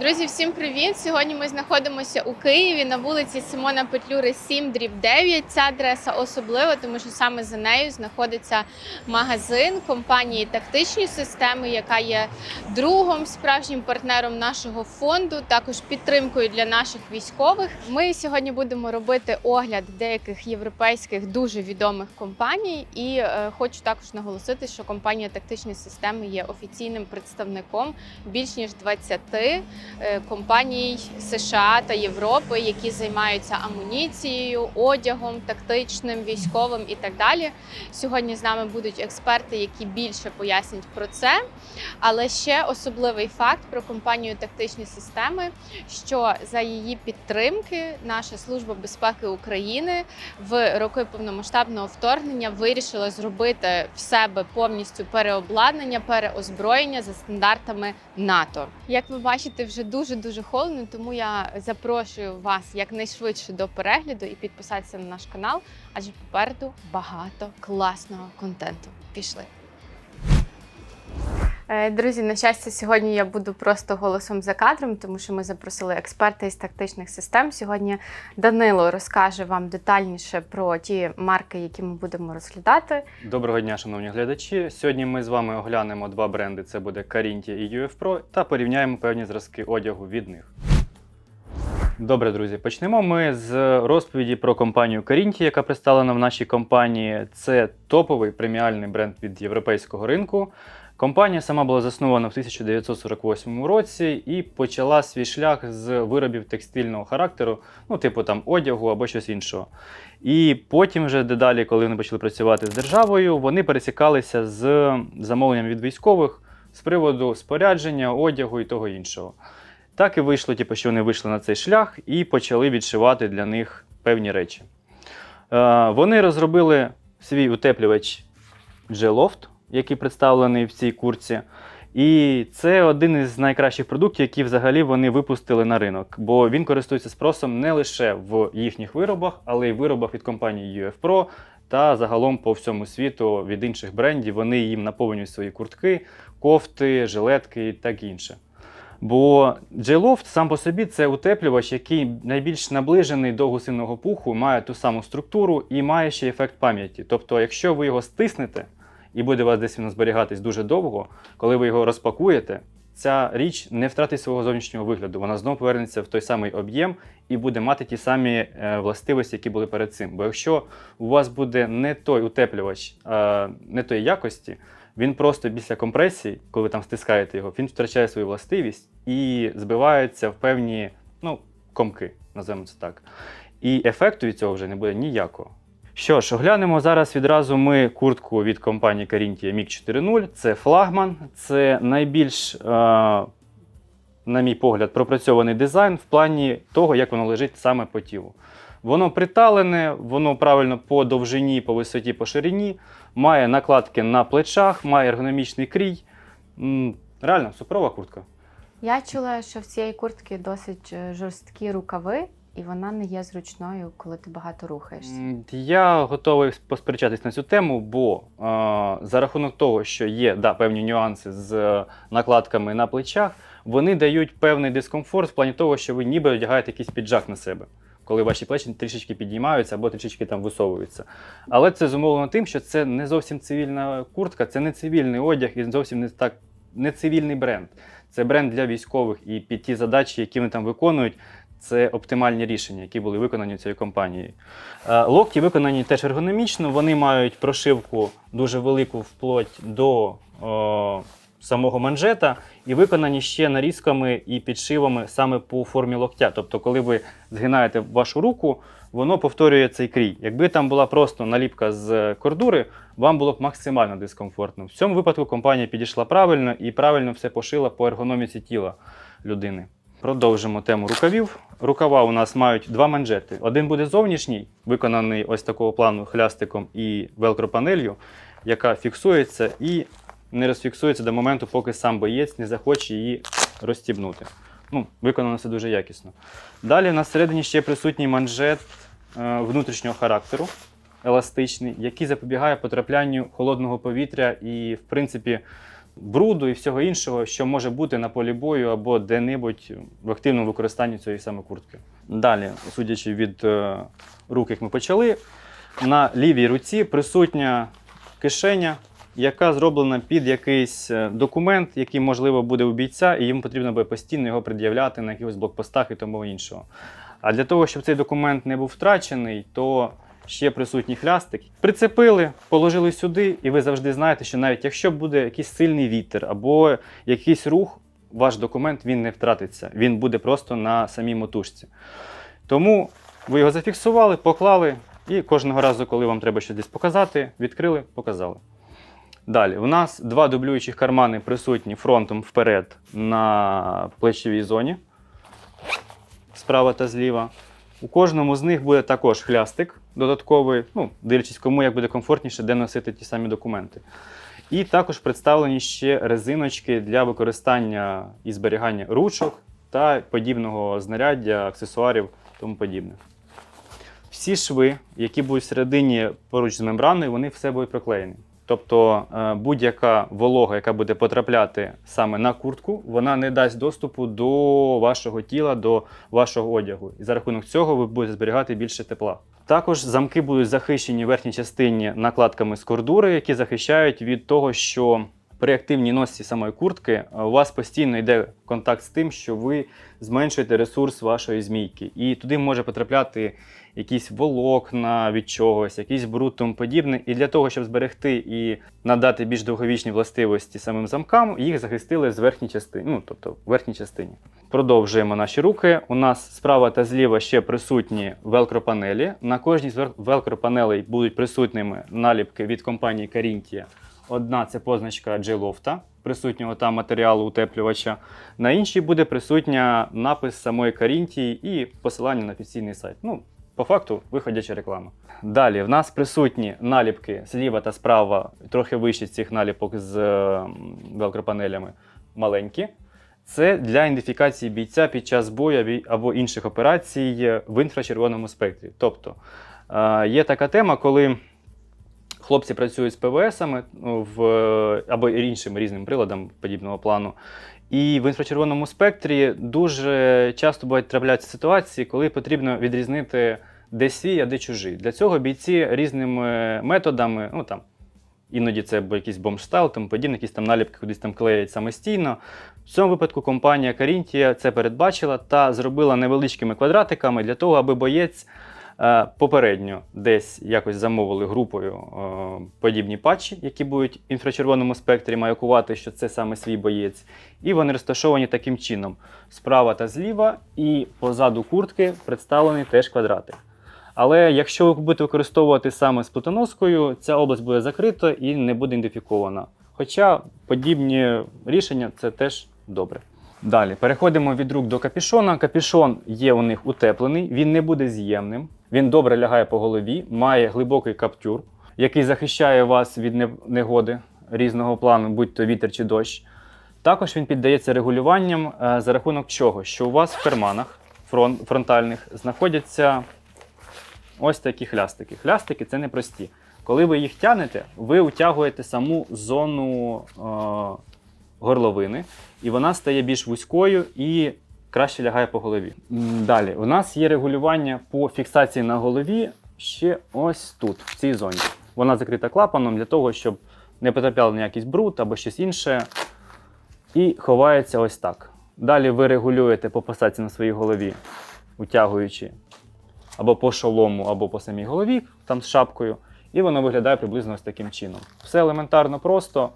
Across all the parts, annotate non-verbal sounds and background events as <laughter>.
Друзі, всім привіт! Сьогодні ми знаходимося у Києві на вулиці Симона Петлюри 7 дріб 9. Ця адреса особлива, тому що саме за нею знаходиться магазин компанії Тактичні системи, яка є другом справжнім партнером нашого фонду, також підтримкою для наших військових. Ми сьогодні будемо робити огляд деяких європейських дуже відомих компаній. І е, хочу також наголосити, що компанія Тактичні системи є офіційним представником більш ніж 20 е, компаній США та Європи, які займаються амуніцією, одягом, тактичним, військовим і так далі. Сьогодні з нами будуть експерти, які більше пояснять про це. Але ще особливий факт про компанію тактичні системи, що за її підтримки наша служба безпеки України в роки повномасштабного вторгнення вирішила зробити в себе повністю переобладнання, переозброєння за стандартами НАТО. Як ви бачите, вже дуже дуже холодно, тому я запрошую вас якнайшвидше до перегляду і підписатися на наш канал, адже попереду багато класного контенту. Пішли. Е, Друзі, на щастя, сьогодні я буду просто голосом за кадром, тому що ми запросили експерта із тактичних систем. Сьогодні Данило розкаже вам детальніше про ті марки, які ми будемо розглядати. Доброго дня, шановні глядачі. Сьогодні ми з вами оглянемо два бренди: це буде Carinthia і UF та порівняємо певні зразки одягу від них. Добре, друзі, почнемо ми з розповіді про компанію Carinthia, яка представлена в нашій компанії. Це топовий преміальний бренд від європейського ринку. Компанія сама була заснована в 1948 році і почала свій шлях з виробів текстильного характеру, ну, типу там одягу або щось іншого. І потім, вже дедалі, коли вони почали працювати з державою, вони пересікалися з замовленням від військових з приводу спорядження, одягу і того іншого. Так і вийшло, типу, що вони вийшли на цей шлях і почали відшивати для них певні речі. Е, вони розробили свій утеплювач G-Loft, який представлений в цій курці. І це один із найкращих продуктів, які взагалі вони випустили на ринок, бо він користується спросом не лише в їхніх виробах, але й в виробах від компанії UF Pro та загалом по всьому світу від інших брендів. Вони їм наповнюють свої куртки, кофти, жилетки і так інше. Бо J-Loft сам по собі це утеплювач, який найбільш наближений до гусиного пуху, має ту саму структуру і має ще ефект пам'яті. Тобто, якщо ви його стиснете і буде у вас десь він зберігатись дуже довго, коли ви його розпакуєте, ця річ не втратить свого зовнішнього вигляду. Вона знову повернеться в той самий об'єм і буде мати ті самі е, властивості, які були перед цим. Бо якщо у вас буде не той утеплювач, е, не тої якості, він просто після компресії, коли ви там стискаєте його, він втрачає свою властивість і збивається в певні ну, комки, називаємо це так. І ефекту від цього вже не буде ніякого. Що ж, оглянемо зараз відразу ми куртку від компанії Carinthia MiG 4.0. Це флагман, це найбільш, е, на мій погляд, пропрацьований дизайн в плані того, як воно лежить саме по тілу. Воно приталене, воно правильно по довжині, по висоті, по ширині, має накладки на плечах, має ергономічний крій. Реально, суперова куртка. Я чула, що в цієї куртки досить е, жорсткі рукави, і вона не є зручною, коли ти багато рухаєшся. Я готовий посперечатись на цю тему, бо е, за рахунок того, що є да, певні нюанси з е, накладками на плечах, вони дають певний дискомфорт в плані того, що ви ніби одягаєте якийсь піджак на себе, коли ваші плечі трішечки підіймаються або трішечки там висовуються. Але це зумовлено тим, що це не зовсім цивільна куртка, це не цивільний одяг і зовсім не так не цивільний бренд. Це бренд для військових і під ті задачі, які вони там виконують. Це оптимальні рішення, які були виконані цією компанією. Е, Локті виконані теж ергономічно, вони мають прошивку дуже велику вплоть до о, самого манжета, і виконані ще нарізками і підшивами саме по формі локтя. Тобто, коли ви згинаєте вашу руку, воно повторює цей крій. Якби там була просто наліпка з кордури, вам було б максимально дискомфортно. В цьому випадку компанія підійшла правильно і правильно все пошила по ергономіці тіла людини. Продовжимо тему рукавів. Рукава у нас мають два манжети. Один буде зовнішній, виконаний ось такого плану хлястиком і велкропанелью, яка фіксується і не розфіксується до моменту, поки сам боєць не захоче її розстібнути. Ну, виконано все дуже якісно. Далі на середині ще присутній манжет е, внутрішнього характеру, еластичний, який запобігає потраплянню холодного повітря і, в принципі, бруду і всього іншого, що може бути на полі бою або де-небудь в активному використанні цієї саме куртки. Далі, судячи від е, рук, як ми почали, на лівій руці присутня кишеня, яка зроблена під якийсь е, документ, який, можливо, буде у бійця, і йому потрібно буде постійно його пред'являти на якихось блокпостах і тому іншого. А для того, щоб цей документ не був втрачений, то ще присутній хлястик. Прицепили, положили сюди, і ви завжди знаєте, що навіть якщо буде якийсь сильний вітер або якийсь рух, ваш документ він не втратиться. Він буде просто на самій мотужці. Тому ви його зафіксували, поклали, і кожного разу, коли вам треба щось десь показати, відкрили, показали. Далі, у нас два дублюючих кармани присутні фронтом вперед на плечовій зоні. Справа та зліва. У кожному з них буде також хлястик додатковий, ну, дивлячись, кому як буде комфортніше, де носити ті самі документи. І також представлені ще резиночки для використання і зберігання ручок та подібного знаряддя, аксесуарів тому подібне. Всі шви, які будуть всередині поруч з мембраною, вони все будуть проклеєні. Тобто е, будь-яка волога, яка буде потрапляти саме на куртку, вона не дасть доступу до вашого тіла, до вашого одягу. І за рахунок цього ви будете зберігати більше тепла. Також замки будуть захищені в верхній частині накладками з кордури, які захищають від того, що при активній носці самої куртки е, у вас постійно йде контакт з тим, що ви зменшуєте ресурс вашої змійки. І туди може потрапляти якісь волокна від чогось, якийсь бруд тому подібне. І для того, щоб зберегти і надати більш довговічні властивості самим замкам, їх захистили з верхньої частини, ну тобто в верхній частині. Продовжуємо наші руки. У нас справа та зліва ще присутні велкропанелі. На кожній з велкропанелей будуть присутніми наліпки від компанії Carinthia. Одна це позначка J-Loft, присутнього там матеріалу утеплювача. На іншій буде присутня напис самої Карінтії і посилання на офіційний сайт. Ну, по факту, виходяча реклама. Далі в нас присутні наліпки зліва та справа, трохи вище цих наліпок з е, велкропанелями маленькі. Це для ідентифікації бійця під час бою або інших операцій в інфрачервоному спектрі. Тобто е, є така тема, коли хлопці працюють з ПВСами ну, в, або іншим різним приладом подібного плану. І в інфрачервоному спектрі дуже часто бувають трапляються ситуації, коли потрібно відрізнити, де свій, а де чужий. Для цього бійці різними методами, ну там іноді це якийсь бомбштайл, тому подібне, якісь там наліпки кудись там клеять самостійно. В цьому випадку компанія Carintія це передбачила та зробила невеличкими квадратиками для того, аби боєць попередньо десь якось замовили групою е, подібні патчі, які будуть в інфрачервоному спектрі маякувати, що це саме свій боєць. І вони розташовані таким чином: справа та зліва, і позаду куртки представлений теж квадратик. Але якщо ви будете використовувати саме з плитоноскою, ця область буде закрита і не буде ідентифікована. Хоча подібні рішення це теж добре. Далі переходимо від рук до капішона. Капішон є у них утеплений, він не буде з'ємним, він добре лягає по голові, має глибокий каптюр, який захищає вас від негоди різного плану, будь то вітер чи дощ. Також він піддається регулюванням е, за рахунок чого? Що у вас в карманах фронтальних знаходяться ось такі хлястики. Хлястики це не прості. Коли ви їх тягнете, ви утягуєте саму зону е, горловини, і вона стає більш вузькою і краще лягає по голові. Далі, у нас є регулювання по фіксації на голові ще ось тут, в цій зоні. Вона закрита клапаном для того, щоб не потрапляв на якийсь бруд або щось інше. І ховається ось так. Далі ви регулюєте по посадці на своїй голові, утягуючи або по шолому, або по самій голові, там з шапкою, і воно виглядає приблизно ось таким чином. Все елементарно просто.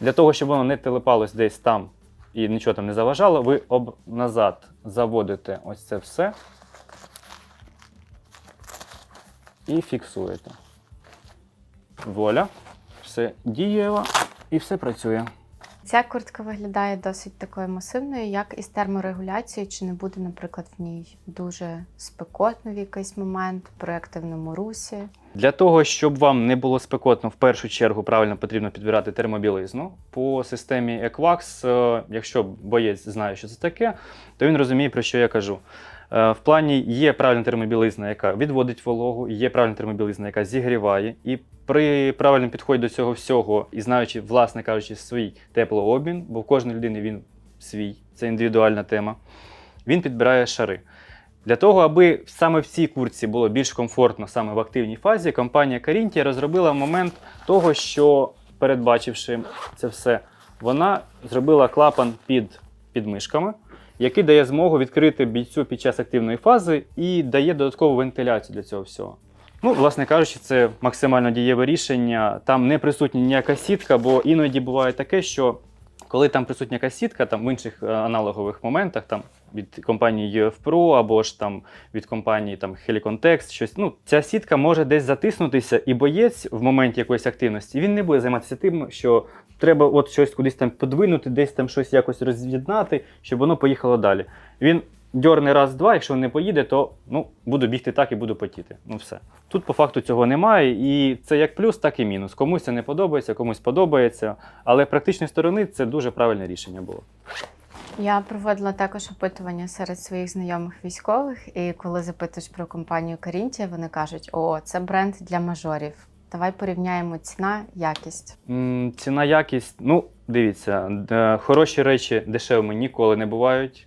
Для того, щоб воно не телепалось десь там і нічого там не заважало, ви об назад заводите ось це все і фіксуєте. Воля, все дієво і все працює. Ця куртка виглядає досить такою масивною, як із терморегуляцією, чи не буде, наприклад, в ній дуже спекотно в якийсь момент при активному русі. Для того, щоб вам не було спекотно, в першу чергу правильно потрібно підбирати термобілизну. По системі Equax, е, якщо боєць знає, що це таке, то він розуміє, про що я кажу. Е, В плані є правильна термобілизна, яка відводить вологу, є правильна термобілизна, яка зігріває. І при правильному підході до цього всього, і знаючи, власне кажучи, свій теплообмін, бо в кожної людини він свій, це індивідуальна тема, він підбирає шари. Для того, аби саме в цій куртці було більш комфортно саме в активній фазі, компанія Carinthia розробила момент того, що, передбачивши це все, вона зробила клапан під підмишками, який дає змогу відкрити бійцю під час активної фази і дає додаткову вентиляцію для цього всього. Ну, власне кажучи, це максимально дієве рішення. Там не присутня ніяка сітка, бо іноді буває таке, що коли там присутня якась сітка, там в інших е, аналогових моментах, там від компанії UF або ж там від компанії там Helicon Text, щось. Ну, ця сітка може десь затиснутися, і боєць в моменті якоїсь активності він не буде займатися тим, що треба от щось кудись там подвинути, десь там щось якось роз'єднати, щоб воно поїхало далі. Він дьорне раз-два, якщо не поїде, то ну, буду бігти так і буду потіти. Ну все. Тут по факту цього немає, і це як плюс, так і мінус. Комусь це не подобається, комусь подобається. Але практичної сторони це дуже правильне рішення було. Я проводила також опитування серед своїх знайомих військових, і коли запитуєш про компанію Carinthia, вони кажуть: о, це бренд для мажорів. Давай порівняємо ціна, якість. Ціна якість, ну, дивіться, д- хороші речі дешевими ніколи не бувають.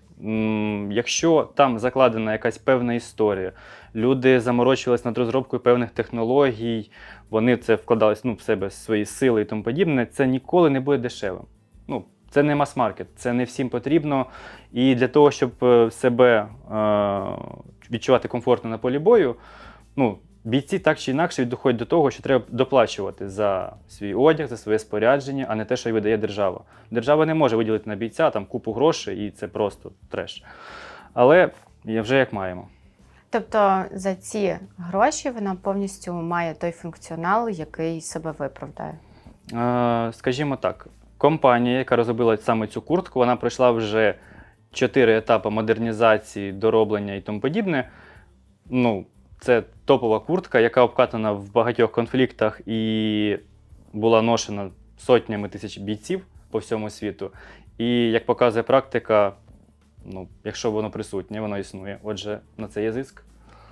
Якщо там закладена якась певна історія, люди заморочувалися над розробкою певних технологій, вони це вкладались ну, в себе свої сили і тому подібне, це ніколи не буде дешевим. Ну, це не мас-маркет, це не всім потрібно. І для того, щоб е, себе е, відчувати комфортно на полі бою, ну, бійці так чи інакше доходять до того, що треба доплачувати за свій одяг, за своє спорядження, а не те, що й видає держава. Держава не може виділити на бійця там купу грошей, і це просто треш. Але вже як маємо. Тобто за ці гроші вона повністю має той функціонал, який себе виправдає. Е, скажімо так, компанія, яка розробила саме цю куртку, вона пройшла вже чотири етапи модернізації, дороблення і тому подібне. Ну, це топова куртка, яка обкатана в багатьох конфліктах і була ношена сотнями тисяч бійців по всьому світу. І як показує практика, ну, якщо воно присутнє, воно існує. Отже, на це є зиск.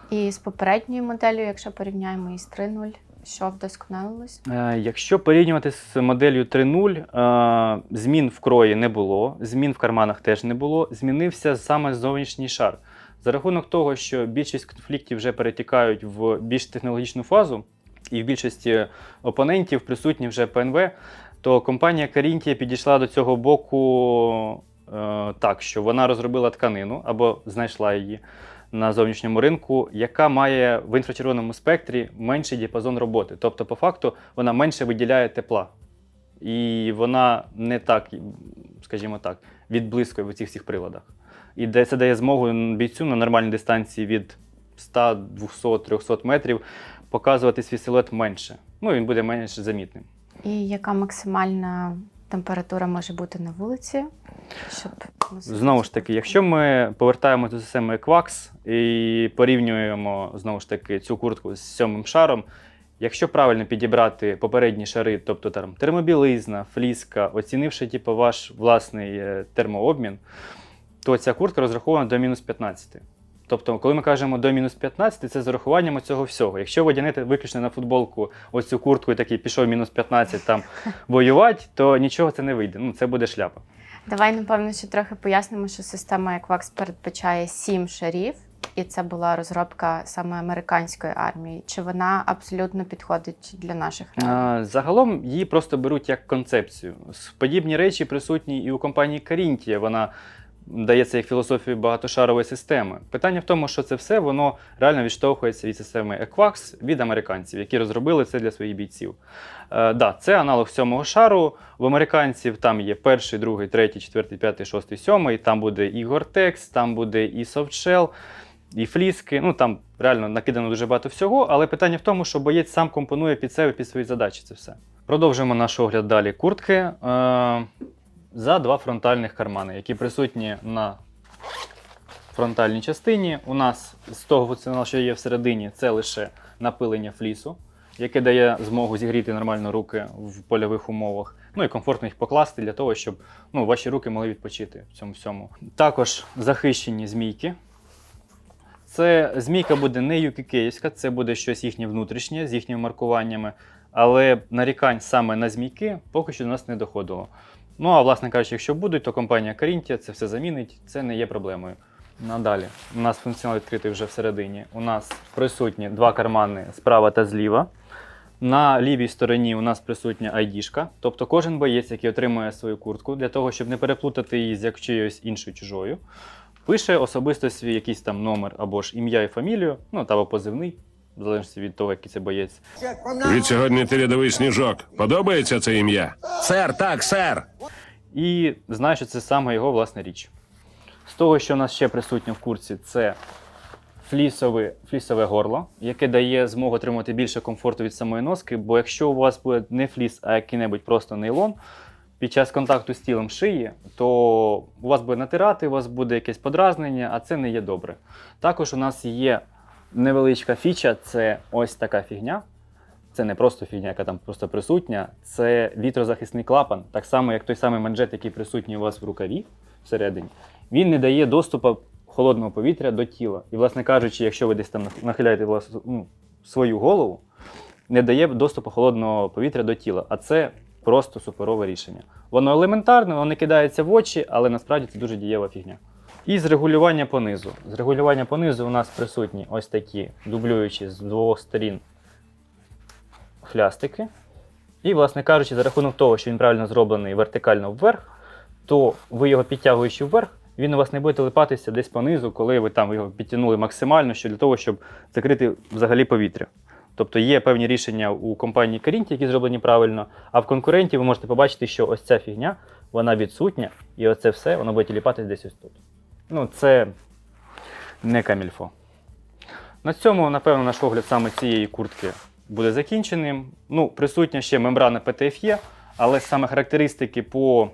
І з попередньою моделлю, якщо порівняємо із 3.0, що вдосконалилось? Е, Якщо порівнювати з моделлю 3.0, е, змін в крої не було, змін в карманах теж не було. Змінився саме зовнішній шар. За рахунок того, що більшість конфліктів вже перетікають в більш технологічну фазу, і в більшості опонентів присутні вже ПНВ, то компанія Carinthia підійшла до цього боку е, так, що вона розробила тканину або знайшла її на зовнішньому ринку, яка має в інфрачервоному спектрі менший діапазон роботи. Тобто, по факту, вона менше виділяє тепла. І вона не так, скажімо так, відблискує в цих всіх приладах. І де це дає змогу бійцю на нормальній дистанції від 100, 200, 300 метрів показувати свій силует менше. Ну, він буде менш замітним. І яка максимальна температура може бути на вулиці? Щоб Знову ж таки, якщо ми повертаємося до системи Equax і порівнюємо знову ж таки цю куртку з сьомим шаром, якщо правильно підібрати попередні шари, тобто там термобілизна, фліска, оцінивши типу, ваш власний е, термообмін, то ця куртка розрахована до мінус 15. Тобто, коли ми кажемо до мінус 15, це з урахуванням цього всього. Якщо одягнете виключно на футболку оцю куртку і такий пішов мінус 15 там <laughs> воювати, то нічого це не вийде. Ну, це буде шляпа. Давай, напевно, ще трохи пояснимо, що система Equax передбачає сім шарів, і це була розробка саме американської армії. Чи вона абсолютно підходить для наших реалій? А, Загалом її просто беруть як концепцію. Подібні речі присутні і у компанії Carinthia. Вона дає це як філософію багатошарової системи. Питання в тому, що це все воно реально відштовхується від системи Equax від американців, які розробили це для своїх бійців. Е, да, це аналог сьомого шару. В американців там є перший, другий, третій, четвертий, п'ятий, шостий, сьомий. Там буде і Gore-Tex, там буде і Softshell, і фліски. Ну там реально накидано дуже багато всього, але питання в тому, що боєць сам компонує під себе під свої задачі. Це все. Продовжуємо наш огляд далі. Куртки е, за два фронтальних кармани, які присутні на фронтальній частині. У нас з того функціоналу, що є всередині, це лише напилення флісу, яке дає змогу зігріти нормально руки в польових умовах. Ну і комфортно їх покласти для того, щоб ну, ваші руки могли відпочити в цьому всьому. Також захищені змійки. Це змійка буде не юкікеївська, це буде щось їхнє внутрішнє з їхніми маркуваннями, але нарікань саме на змійки поки що до нас не доходило. Ну а власне кажучи, якщо будуть, то компанія Карінтія це все замінить, це не є проблемою. Надалі у нас функціонал відкритий вже всередині. У нас присутні два кармани справа та зліва. На лівій стороні у нас присутня ID-шка, тобто кожен боєць, який отримує свою куртку, для того, щоб не переплутати її з як іншою чужою, пише особисто свій якийсь там номер або ж ім'я і фамілію, ну або позивний, в залежності від того, який це боєць. Від сьогодні ти рядовий сніжок. Подобається це ім'я? Сер, так, сер. І знаю, що це саме його власна річ. З того, що у нас ще присутнє в курці, це флісове, флісове горло, яке дає змогу отримати більше комфорту від самої носки. Бо якщо у вас буде не фліс, а який-небудь просто нейлон, під час контакту з тілом шиї, то у вас буде натирати, у вас буде якесь подразнення, а це не є добре. Також у нас є невеличка фіча, це ось така фігня. Це не просто фігня, яка там просто присутня, це вітрозахисний клапан, так само, як той самий манжет, який присутній у вас в рукаві всередині. Він не дає доступу холодного повітря до тіла. І, власне кажучи, якщо ви десь там нахиляєте власну, ну, свою голову, не дає доступу холодного повітря до тіла. А це просто суперове рішення. Воно елементарне, воно не кидається в очі, але насправді це дуже дієва фігня. І з регулювання понизу. З регулювання понизу у нас присутні ось такі дублюючі з двох сторін хлястики. І, власне кажучи, за рахунок того, що він правильно зроблений вертикально вверх, то ви його підтягуючи вверх, він у вас не буде телепатися десь понизу, коли ви там його підтягнули максимально, що для того, щоб закрити взагалі повітря. Тобто є певні рішення у компанії Карінті, які зроблені правильно, а в конкуренті ви можете побачити, що ось ця фігня, вона відсутня, і оце все воно буде тіліпатись десь ось тут. Ну, це не камільфо. На цьому, напевно, наш огляд саме цієї куртки буде закінченим. Ну, присутня ще мембрана PTFE, але саме характеристики по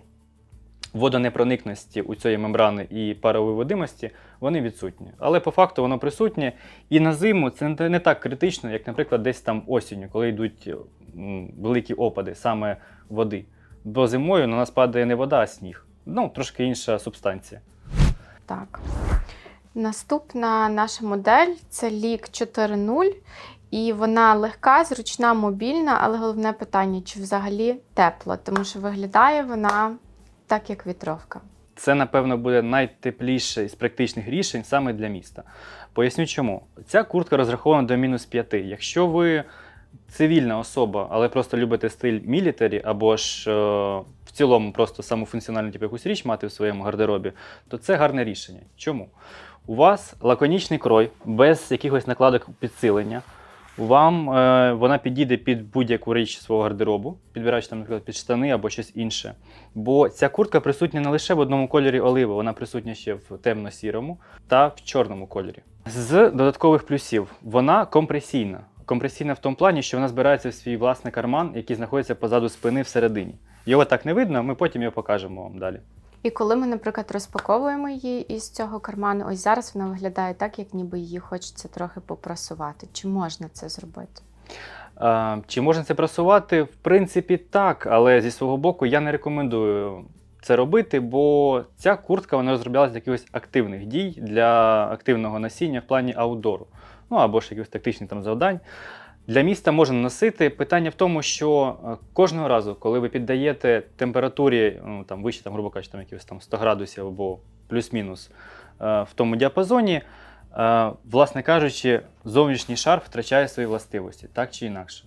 водонепроникності у цієї мембрани і паровиводимості, вони відсутні. Але по факту воно присутнє. І на зиму це не так критично, як, наприклад, десь там осінню, коли йдуть великі опади саме води. Бо зимою на нас падає не вода, а сніг. Ну, трошки інша субстанція. Так. Наступна наша модель це лік 4.0. І вона легка, зручна, мобільна, але головне питання, чи взагалі тепла, тому що виглядає вона так, як вітровка. Це, напевно, буде найтепліше із практичних рішень саме для міста. Поясню чому. Ця куртка розрахована до мінус 5. Якщо ви цивільна особа, але просто любите стиль мілітарі, або ж е, в цілому просто саму функціональну типу, якусь річ мати в своєму гардеробі, то це гарне рішення. Чому? У вас лаконічний крой, без якихось накладок підсилення. Вам е, вона підійде під будь-яку річ свого гардеробу, підбираючи там, наприклад, під штани або щось інше. Бо ця куртка присутня не лише в одному кольорі оливи, вона присутня ще в темно-сірому та в чорному кольорі. З додаткових плюсів вона компресійна. Компресійна в тому плані, що вона збирається в свій власний карман, який знаходиться позаду спини всередині. Його так не видно, ми потім його покажемо вам далі. І коли ми, наприклад, розпаковуємо її із цього карману, ось зараз вона виглядає так, як ніби її хочеться трохи попрасувати. Чи можна це зробити? А, чи можна це просувати? В принципі, так, але зі свого боку я не рекомендую це робити, бо ця куртка вона розроблялася для якихось активних дій, для активного носіння в плані аутдору, ну або ж якихось тактичних там завдань. Для міста можна носити. Питання в тому, що е, кожного разу, коли ви піддаєте температурі, ну там вище, там, грубо кажучи, там якихось там 100 градусів або плюс-мінус е, в тому діапазоні, е, власне кажучи, зовнішній шар втрачає свої властивості, так чи інакше.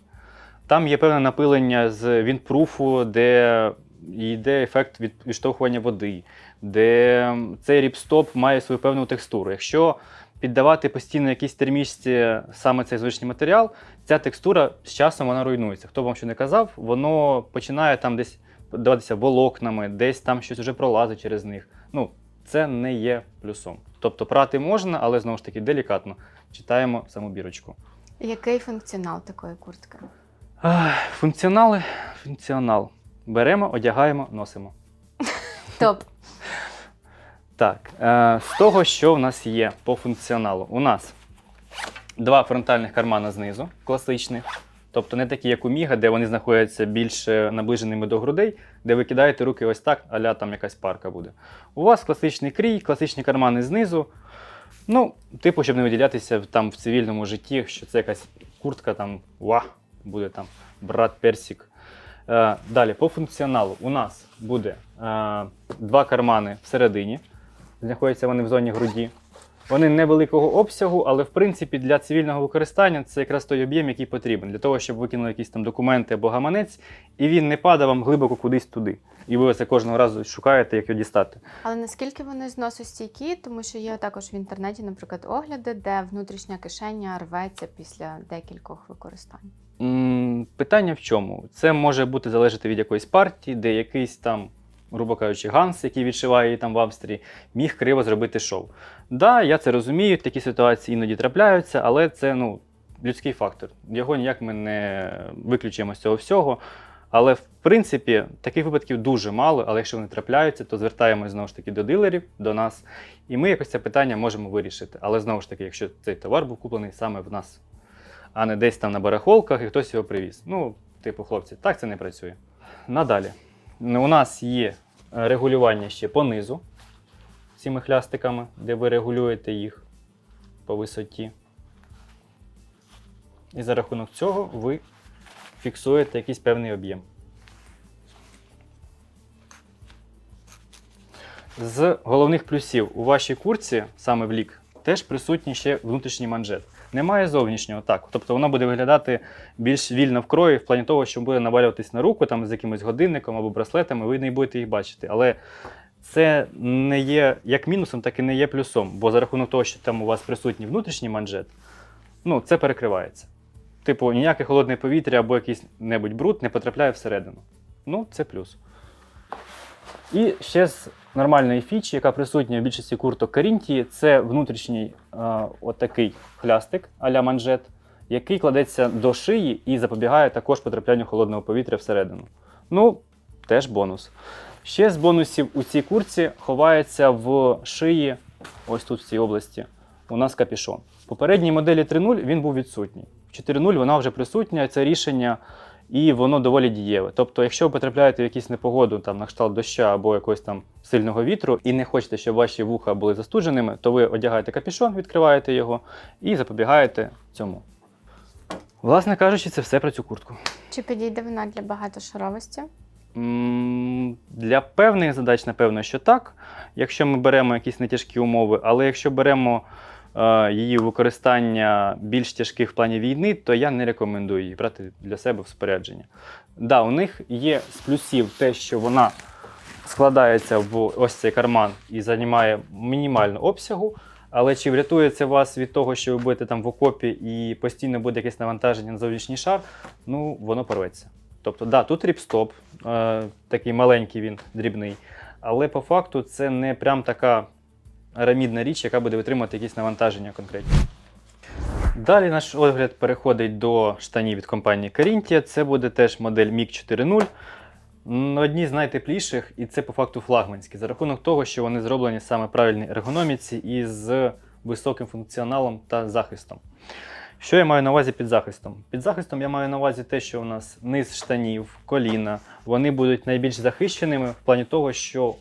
Там є певне напилення з вінпруфу, де йде ефект від відштовхування води, де цей ріпстоп має свою певну текстуру. Якщо піддавати постійно якійсь термічці саме цей звичний матеріал, ця текстура з часом вона руйнується. Хто б вам що не казав, воно починає там десь даватися волокнами, десь там щось вже пролазить через них. Ну, це не є плюсом. Тобто прати можна, але знову ж таки делікатно. Читаємо саму бірочку. Який функціонал такої куртки? Ах, Функціонали, функціонал. Беремо, одягаємо, носимо. Топ. Так, е, з того, що в нас є по функціоналу, у нас Два фронтальних кармана знизу, класичних. Тобто не такі, як у Міга, де вони знаходяться більш е, наближеними до грудей, де ви кидаєте руки ось так, аля там якась парка буде. У вас класичний крій, класичні кармани знизу. Ну, типу, щоб не виділятися там в цивільному житті, що це якась куртка, там ва, буде там брат Персік. Е, далі, по функціоналу, у нас буде два кармани всередині. Знаходяться вони в зоні груді. Вони невеликого обсягу, але в принципі для цивільного використання це якраз той об'єм, який потрібен, для того, щоб ви кинули якісь там документи або гаманець, і він не падав вам глибоко кудись туди. І ви це кожного разу шукаєте, як його дістати. Але наскільки вони зносостійкі, тому що є також в інтернеті, наприклад, огляди, де внутрішня кишеня рветься після декількох використань. М, Питання в чому? Це може бути залежати від якоїсь партії, де якийсь там, грубо кажучи, Ганс, який відшиває її там в Австрії, міг криво зробити шоу. Да, я це розумію, такі ситуації іноді трапляються, але це ну, людський фактор. Його ніяк ми не виключимо з цього всього. Але в принципі таких випадків дуже мало, але якщо вони трапляються, то звертаємось знову ж таки до дилерів, до нас, і ми якось це питання можемо вирішити. Але знову ж таки, якщо цей товар був куплений саме в нас, а не десь там на барахолках і хтось його привіз. Ну, типу, хлопці, так це не працює. Надалі. У нас є е, регулювання ще по низу цими хлястиками, де ви регулюєте їх по висоті. І за рахунок цього ви фіксуєте якийсь певний об'єм. З головних плюсів у вашій курці, саме в лік, теж присутній ще внутрішній манжет. Немає зовнішнього так. Тобто воно буде виглядати більш вільно в крої, в плані того, що буде навалюватись на руку там, з якимось годинником або браслетами, ви не будете їх бачити. Але це не є як мінусом, так і не є плюсом. Бо за рахунок того, що там у вас присутній внутрішній манжет, ну, це перекривається. Типу, ніяке холодне повітря або якийсь небудь бруд не потрапляє всередину. Ну, це плюс. І ще з нормальної фічі, яка присутня в більшості курток Карінтії, це внутрішній е, отакий хлястик а-ля манжет, який кладеться до шиї і запобігає також потраплянню холодного повітря всередину. Ну, теж бонус. Ще з бонусів у цій курці ховається в шиї, ось тут в цій області, у нас капішон. В попередній моделі 3.0 він був відсутній. В 4.0 вона вже присутня, це рішення, і воно доволі дієве. Тобто, якщо ви потрапляєте в якусь непогоду, там на кшталт доща або якогось там сильного вітру, і не хочете, щоб ваші вуха були застудженими, то ви одягаєте капішон, відкриваєте його і запобігаєте цьому. Власне кажучи, це все про цю куртку. Чи підійде вона для багатошаровості? Для певних задач, напевно, що так. Якщо ми беремо якісь нетяжкі умови, але якщо беремо її використання більш тяжких в плані війни, то я не рекомендую її брати для себе в спорядження. Да, у них є з плюсів те, що вона складається в ось цей карман і займає мінімальну обсягу. Але чи врятує це вас від того, що ви будете там в окопі і постійно буде якесь навантаження на зовнішній шар? Ну, воно порветься. Тобто, да, тут ріпстоп, е, такий маленький він, дрібний, але по факту це не прям така арамідна річ, яка буде витримувати якісь навантаження конкретні. Далі наш огляд переходить до штанів від компанії Carinthia. Це буде теж модель MiG 4.0. Одні з найтепліших, і це по факту флагманські, за рахунок того, що вони зроблені саме правильній ергономіці і з високим функціоналом та захистом. Що я маю на увазі під захистом? Під захистом я маю на увазі те, що у нас низ штанів, коліна, вони будуть найбільш захищеними в плані того, що,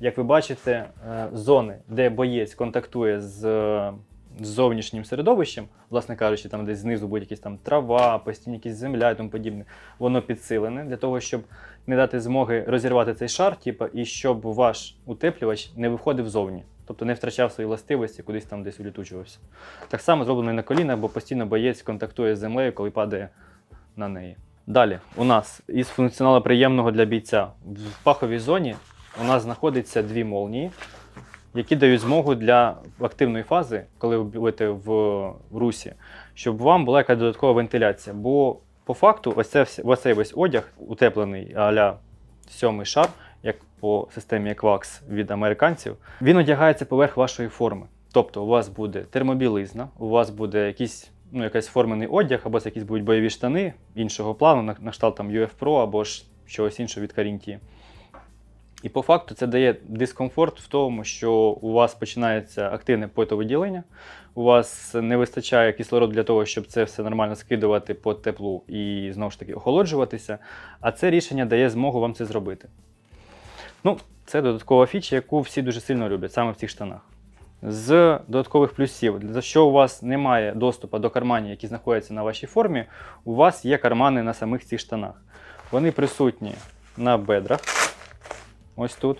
як ви бачите, е, зони, де боєць контактує з е, зовнішнім середовищем, власне кажучи, там десь знизу буде якась там трава, постійно якісь земля і тому подібне, воно підсилене для того, щоб не дати змоги розірвати цей шар, типу, і щоб ваш утеплювач не виходив зовні, тобто не втрачав свої властивості, кудись там десь улітучувався. Так само зроблено і на колінах, бо постійно боєць контактує з землею, коли падає на неї. Далі у нас із функціоналу приємного для бійця в паховій зоні у нас знаходиться дві молнії, які дають змогу для активної фази, коли ви будете в, русі, щоб вам була якась додаткова вентиляція. Бо по факту, ось, це, ось цей весь одяг, утеплений а-ля сьомий шар, як по системі Equax від американців, він одягається поверх вашої форми. Тобто у вас буде термобілизна, у вас буде якийсь, ну, якийсь формений одяг, або це якісь будуть бойові штани іншого плану, на, на кшталт там UF Pro або ж чогось іншого від Карінтії. І по факту це дає дискомфорт в тому, що у вас починається активне потовиділення, у вас не вистачає кислороду для того, щоб це все нормально скидувати по теплу і знову ж таки охолоджуватися. А це рішення дає змогу вам це зробити. Ну, це додаткова фіча, яку всі дуже сильно люблять, саме в цих штанах. З додаткових плюсів, за що у вас немає доступу до карманів, які знаходяться на вашій формі, у вас є кармани на самих цих штанах. Вони присутні на бедрах. Ось тут.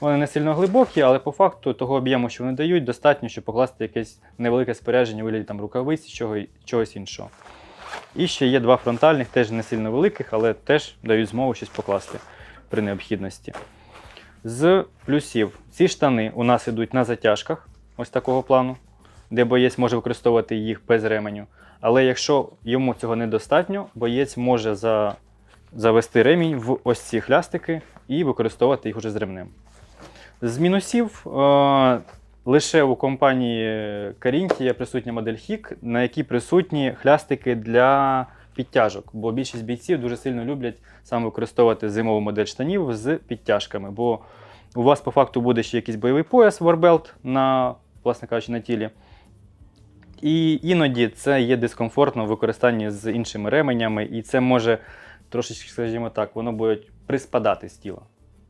Вони не сильно глибокі, але по факту того об'єму, що вони дають, достатньо, щоб покласти якесь невелике спорядження у вигляді там, рукавиць чого, чогось іншого. І ще є два фронтальних, теж не сильно великих, але теж дають змогу щось покласти при необхідності. З плюсів, ці штани у нас йдуть на затяжках, ось такого плану, де боєць може використовувати їх без ременю. Але якщо йому цього недостатньо, боєць може за... завести ремінь в ось ці хлястики і використовувати їх уже з ремнем. З мінусів е, лише у компанії Carinti є присутня модель HIC, на якій присутні хлястики для підтяжок, бо більшість бійців дуже сильно люблять саме використовувати зимову модель штанів з підтяжками. Бо у вас по факту буде ще якийсь бойовий пояс Warbelt на, власне кажучи, на тілі. І іноді це є дискомфортно в використанні з іншими ременями, і це може трошечки, скажімо так, воно буде приспадати з тіла.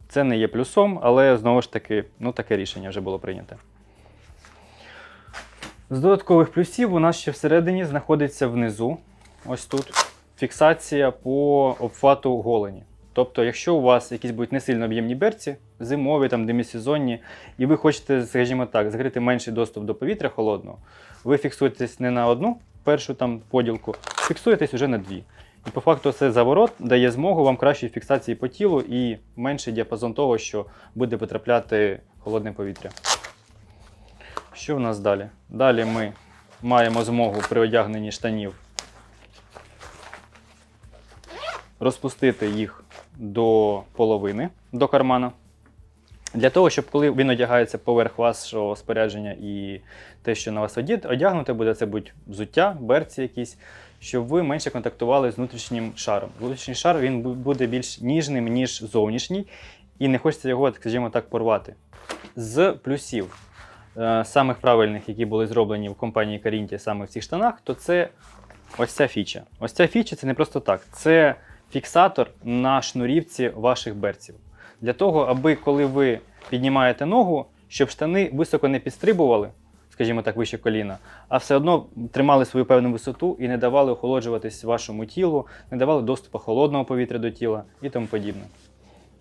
Це не є плюсом, але знову ж таки, ну таке рішення вже було прийнято. З додаткових плюсів у нас ще всередині знаходиться внизу, ось тут, фіксація по обхвату голені. Тобто, якщо у вас якісь будуть не сильно об'ємні берці, зимові, там, демісезонні, і ви хочете, скажімо так, закрити менший доступ до повітря холодного, ви фіксуєтесь не на одну першу там поділку, фіксуєтесь вже на дві. І по факту цей заворот дає змогу вам кращої фіксації по тілу і менший діапазон того, що буде потрапляти холодне повітря. Що в нас далі? Далі ми маємо змогу при одягненні штанів розпустити їх до половини, до кармана. Для того, щоб коли він одягається поверх вашого спорядження і те, що на вас одіт, одягнуте буде, це будь взуття, берці якісь, щоб ви менше контактували з внутрішнім шаром. Внутрішній шар він буде більш ніжним, ніж зовнішній, і не хочеться його, скажімо так, порвати. З плюсів, е, самих правильних, які були зроблені в компанії Carinti саме в цих штанах, то це ось ця фіча. Ось ця фіча це не просто так, це фіксатор на шнурівці ваших берців. Для того, аби коли ви піднімаєте ногу, щоб штани високо не підстрибували, скажімо так, вище коліна, а все одно тримали свою певну висоту і не давали охолоджуватись вашому тілу, не давали доступу холодного повітря до тіла і тому подібне.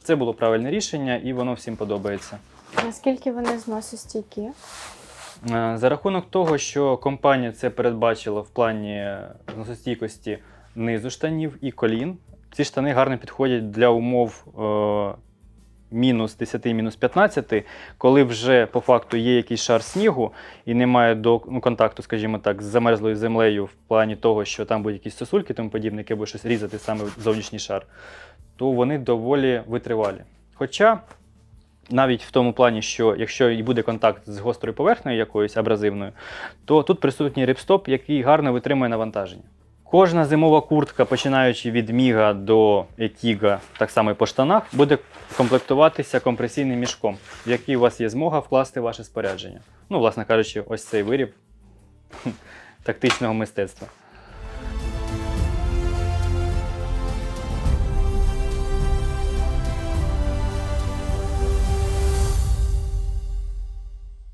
Це було правильне рішення, і воно всім подобається. Наскільки вони зносостійкі? Е, За рахунок того, що компанія це передбачила в плані зносостійкості низу штанів і колін, ці штани гарно підходять для умов е, мінус 10, мінус 15, коли вже по факту є якийсь шар снігу і немає до ну, контакту, скажімо так, з замерзлою землею в плані того, що там будуть якісь сосульки, тому подібне, яке буде щось різати саме зовнішній шар, то вони доволі витривалі. Хоча навіть в тому плані, що якщо і буде контакт з гострою поверхнею якоюсь абразивною, то тут присутній рипстоп, який гарно витримує навантаження. Кожна зимова куртка, починаючи від міга до етіга, так само і по штанах, буде комплектуватися компресійним мішком, в який у вас є змога вкласти ваше спорядження. Ну, власне кажучи, ось цей виріб <laughs> тактичного мистецтва.